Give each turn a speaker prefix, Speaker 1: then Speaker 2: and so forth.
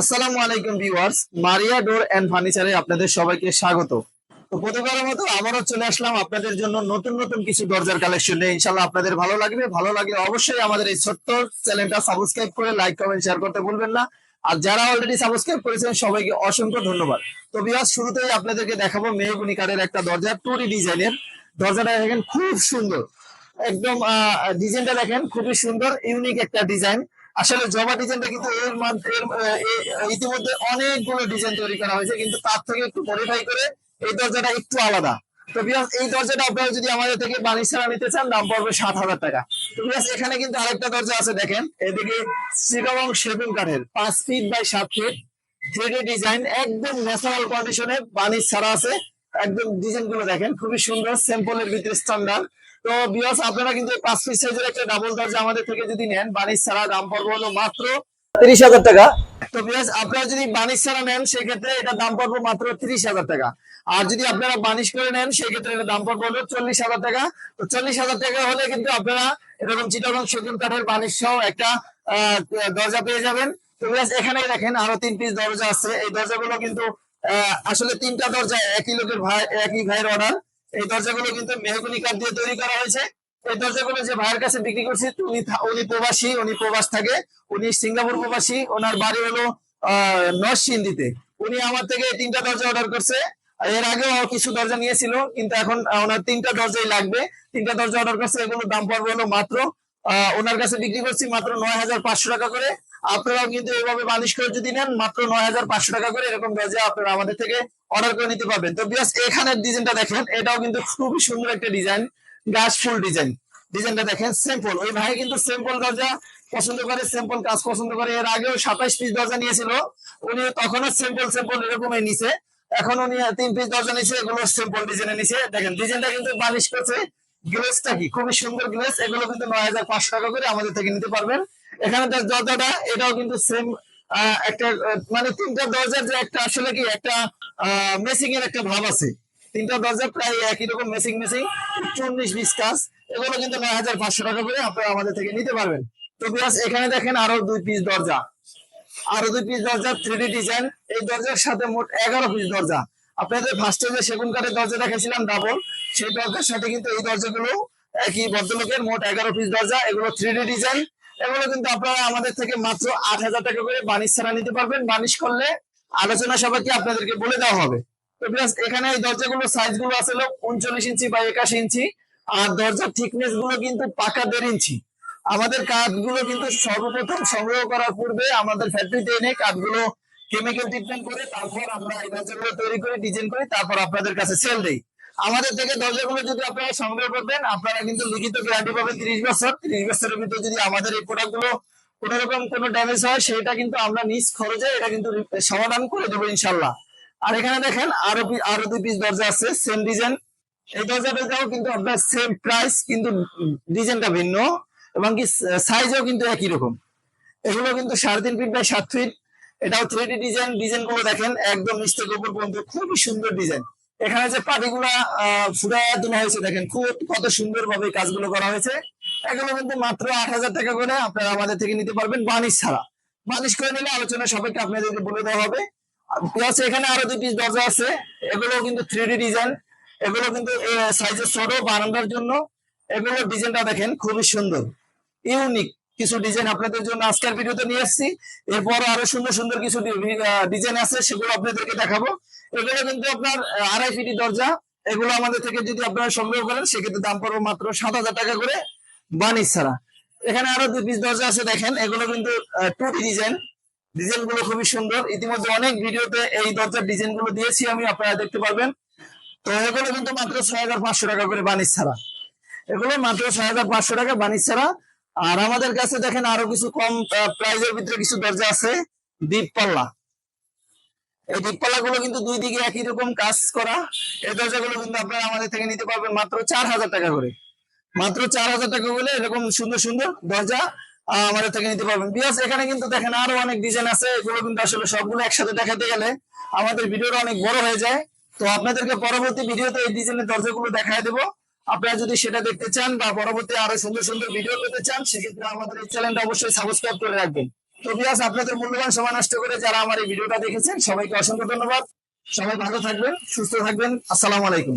Speaker 1: আসসালামু আলাইকুম ভিউয়ার্স, মারিয়া ডোর ফার্নিচারে আপনাদের সবাইকে স্বাগত। তো প্রতিবারের মতো চলে আসলাম আপনাদের জন্য নতুন নতুন কিছু দরজার কালেকশন নিয়ে। ইনশাল্লাহ আপনাদের ভালো লাগবে। ভালো লাগলে অবশ্যই আমাদের এই ছোট্ট চ্যানেলটা সাবস্ক্রাইব করে লাইক কমেন্ট শেয়ার করতে ভুলবেন না। আর যারা অলরেডি সাবস্ক্রাইব করেছেন, সবাইকে অসংখ্য ধন্যবাদ। তো ভিউয়ার্স, শুরুতেই আপনাদেরকে দেখাবো মেহগুনি একটা দরজা টুরি ডিজাইনের। দরজাটা দেখেন খুব সুন্দর। একদম ডিজাইনটা দেখেন খুবই সুন্দর ইউনিক একটা ডিজাইন আসলে জবা ডিজাইনটা কিন্তু এর ইতিমধ্যে অনেকগুলো ডিজাইন তৈরি করা হয়েছে, কিন্তু তার থেকে একটু মডিফাই করে এই দরজাটা একটু আলাদা। তো বিয়াস এই দরজাটা আপনারা যদি আমাদের থেকে ছাড়া নিতে চান, দাম পড়বে সাত হাজার টাকা। তো বিয়াস এখানে কিন্তু আরেকটা দরজা আছে, দেখেন। এদিকে শ্রীরং সেগুন কাঠের পাঁচ ফিট বাই সাত ফিট থ্রি ডিজাইন একদম ন্যাচারাল কন্ডিশনে বানিশ ছাড়া আছে। একদম ডিজাইনগুলো দেখেন, খুবই সুন্দর স্যাম্পলের ভিতরে স্ট্যান্ডার্ড তো বিয়াস আপনারা কিন্তু পাঁচ পিস সাইজের একটা ডাবল দরজা আমাদের থেকে যদি নেন বানিশ ছাড়া দাম পড়বে হলো মাত্র তিরিশ হাজার টাকা। তো বিয়াস আপনারা যদি বানিশ ছাড়া নেন, সেক্ষেত্রে এটা দাম পড়বে মাত্র তিরিশ হাজার টাকা। আর যদি আপনারা বানিশ করে নেন, সেক্ষেত্রে এটা দাম পড়বে হলো চল্লিশ হাজার টাকা। তো চল্লিশ হাজার টাকা হলে কিন্তু আপনারা এরকম চিটাগং সেগুন কাঠের বানিশ সহ একটা দরজা পেয়ে যাবেন। তো বিয়াস এখানে দেখেন আরও তিন পিস দরজা আছে। এই দরজাগুলো কিন্তু আসলে তিনটা দরজা একই লোকের ভাই, একই ভাইয়ের অর্ডার এই দরজাগুলো কিন্তু মেহগুনি কাঠ দিয়ে তৈরি করা হয়েছে। এই দরজাগুলো যে ভাইয়ের কাছে বিক্রি করছি উনি উনি প্রবাসী উনি প্রবাস থাকে। উনি সিঙ্গাপুর প্রবাসী ওনার বাড়ি হলো আহ নরসিংদীতে। উনি আমার থেকে তিনটা দরজা অর্ডার করছে। এর আগেও কিছু দরজা নিয়েছিল কিন্তু এখন ওনার তিনটা দরজাই লাগবে। তিনটা দরজা অর্ডার করছে এগুলোর দাম পড়বে হলো মাত্র আহ, ওনার কাছে বিক্রি করছি মাত্র নয় হাজার পাঁচশো টাকা করে। আপনারাও কিন্তু এভাবে বালিশ করে যদি নেন, মাত্র নয় হাজার পাঁচশো টাকা করে এরকম দরজা আপনারা আমাদের থেকে অর্ডার করে নিতে পারবেন। তো বিয়াস এখানের ডিজাইনটা দেখেন, এটাও কিন্তু খুবই সুন্দর একটা ডিজাইন গাছ ফুল ডিজাইন ডিজাইনটা দেখেন সিম্পল ওই ভাই কিন্তু সিম্পল দরজা পছন্দ করে সিম্পল কাজ পছন্দ করে। এর আগেও সাতাইশ পিস দরজা নিয়েছিল উনি তখনও সিম্পল সিম্পল এরকমই নিছে। এখন উনি তিন পিস দরজা নিছে, এগুলো সিম্পল ডিজাইনে নিছে। দেখেন ডিজাইনটা কিন্তু বালিশ করছে। গ্লেসটা কি? খুবই সুন্দর গ্লেস এগুলো কিন্তু নয় হাজার পাঁচশো টাকা করে আমাদের থেকে নিতে পারবেন। এখানে যে দরজাটা, এটাও কিন্তু সেম একটা মানে তিনটা দরজার যে একটা আসলে কি, একটা মেসিং এর একটা ভাব আছে। তিনটা দরজা প্রায় একই রকম মেসিং মেসিং চল্লিশ বিশ কাজ। এগুলো কিন্তু নয় হাজার পাঁচশো টাকা করে আপনারা আমাদের থেকে নিতে পারবেন। তো বিয়াস এখানে দেখেন আরও দুই পিস দরজা। আরও দুই পিস দরজা থ্রি ডিজাইন এই দরজার সাথে মোট এগারো পিস দরজা। আপনাদের ফার্স্টে যে সেগুন কাঠের দরজা দেখেছিলাম ডাবল সেই দরজার সাথে কিন্তু এই দরজাগুলো একই ভদ্রলোকের মোট এগারো পিস দরজা। এগুলো থ্রি ডিজাইন এগুলো কিন্তু আপনারা আমাদের থেকে মাত্র আট হাজার টাকা করে বানিশ ছাড়া নিতে পারবেন। বানিশ করলে আলোচনা সবাইকে আপনাদেরকে বলে দেওয়া হবে? তো বিয়াস এখানে এই দরজাগুলো সাইজগুলো আছে উনচল্লিশ ইঞ্চি বা একাশি ইঞ্চি। আর দরজার থিকনেসগুলো কিন্তু পাকা দেড় ইঞ্চি। আমাদের কাঠগুলো কিন্তু সর্বপ্রথম সংগ্রহ করার পূর্বে আমাদের ফ্যাক্টরিতে এনে কাঠগুলো কেমিক্যাল ট্রিটমেন্ট করে তারপর আমরা এই দরজাগুলো তৈরি করে ডিজাইন করে তারপর আপনাদের কাছে সেল দেই। আমাদের থেকে দরজাগুলো যদি আপনারা সংগ্রহ করবেন আপনারা কিন্তু লিখিত গ্যারান্টি পাবেন তিরিশ বছর। তিরিশ বছরের ভিতরে যদি আমাদের এই প্রোডাক্টগুলো কোন রকম কোনো ড্যামেজ হয়, সেটা কিন্তু আমরা নিজ খরচে এটা কিন্তু সমাধান করে দেবো ইনশাল্লাহ আর এখানে দেখেন, আরও আরও দুই পিস দরজা আছে সেম ডিজাইন এই দরজাটাও কিন্তু আপনার সেম প্রাইস কিন্তু ডিজাইনটা ভিন্ন এবং কি সাইজও কিন্তু একই রকম। এগুলো কিন্তু সাড়ে তিন ফিট বাই সাত ফিট এটাও থ্রি ডিজাইন ডিজাইনগুলো দেখেন, একদম নিচ থেকে পর্যন্ত খুবই সুন্দর ডিজাইন এখানে যে পাটিগুলা ফুটা তোলা হয়েছে, দেখেন খুব কত সুন্দর ভাবে কাজগুলো করা হয়েছে। এগুলো কিন্তু মাত্র আট হাজার টাকা করে আপনারা আমাদের থেকে নিতে পারবেন বানিশ ছাড়া। বানিশ করে নিলে আলোচনা সবাইকে আপনাদেরকে বলে দেওয়া হবে। প্লাস এখানে আরও দুই পিস দরজা আছে এগুলো কিন্তু থ্রি ডিজাইন এগুলো কিন্তু সাইজের ছোট, বারান্দার জন্য। এগুলো ডিজাইনটা দেখেন খুবই সুন্দর। ইউনিক। কিছু ডিজাইন আপনাদের জন্য আজকের ভিডিওতে নিয়ে এসেছি এরপর আরও সুন্দর সুন্দর কিছু ডিজাইন আছে, সেগুলো আপনাদেরকে দেখাবো। এগুলো কিন্তু আপনার আড়াই ফিটি দরজা। এগুলো আমাদের থেকে যদি আপনারা সংগ্রহ করেন, সেক্ষেত্রে দাম পড়বে মাত্র সাত হাজার টাকা করে বানিশ ছাড়া। এখানে আরও দুই পিস দরজা আছে, দেখেন। এগুলো কিন্তু টু ডিজাইন ডিজাইনগুলো খুবই সুন্দর। ইতিমধ্যে অনেক ভিডিওতে এই দরজার ডিজাইনগুলো দিয়েছি আমি, আপনারা দেখতে পারবেন। তো এগুলো কিন্তু মাত্র ছয় হাজার পাঁচশো টাকা করে বানিশ ছাড়া। এগুলো মাত্র ছয় হাজার পাঁচশো টাকা বানিশ ছাড়া। আর আমাদের কাছে দেখেন আরও কিছু কম প্রাইজের ভিতরে কিছু দরজা আছে। দ্বীপ পাল্লা এই দ্বীপ পাল্লা গুলো কিন্তু দুই দিকে একই রকম কাজ করা। এই দরজাগুলো কিন্তু আপনারা আমাদের থেকে নিতে পারবেন মাত্র চার হাজার টাকা করে। মাত্র চার হাজার টাকা হলে এরকম সুন্দর সুন্দর দরজা আমাদের থেকে নিতে পারবেন। বিয়াস এখানে কিন্তু দেখেন আরও অনেক ডিজাইন আছে। এগুলো কিন্তু আসলে সবগুলো একসাথে দেখাতে গেলে আমাদের ভিডিওটা অনেক বড় হয়ে যায়। তো আপনাদেরকে পরবর্তী ভিডিওতে এই ডিজাইনের দরজাগুলো দেখায় দেবো। আপনারা যদি সেটা দেখতে চান বা পরবর্তী আরও সুন্দর সুন্দর ভিডিও পেতে চান, সেক্ষেত্রে আমাদের এই চ্যানেলটা অবশ্যই সাবস্ক্রাইব করে রাখবেন। তো বিয়াস আপনাদের মূল্যবান সময় নষ্ট করে যারা আমার এই ভিডিওটা দেখেছেন, সবাইকে অসংখ্য ধন্যবাদ। সবাই ভালো থাকবেন, সুস্থ থাকবেন। আসসালামু আলাইকুম।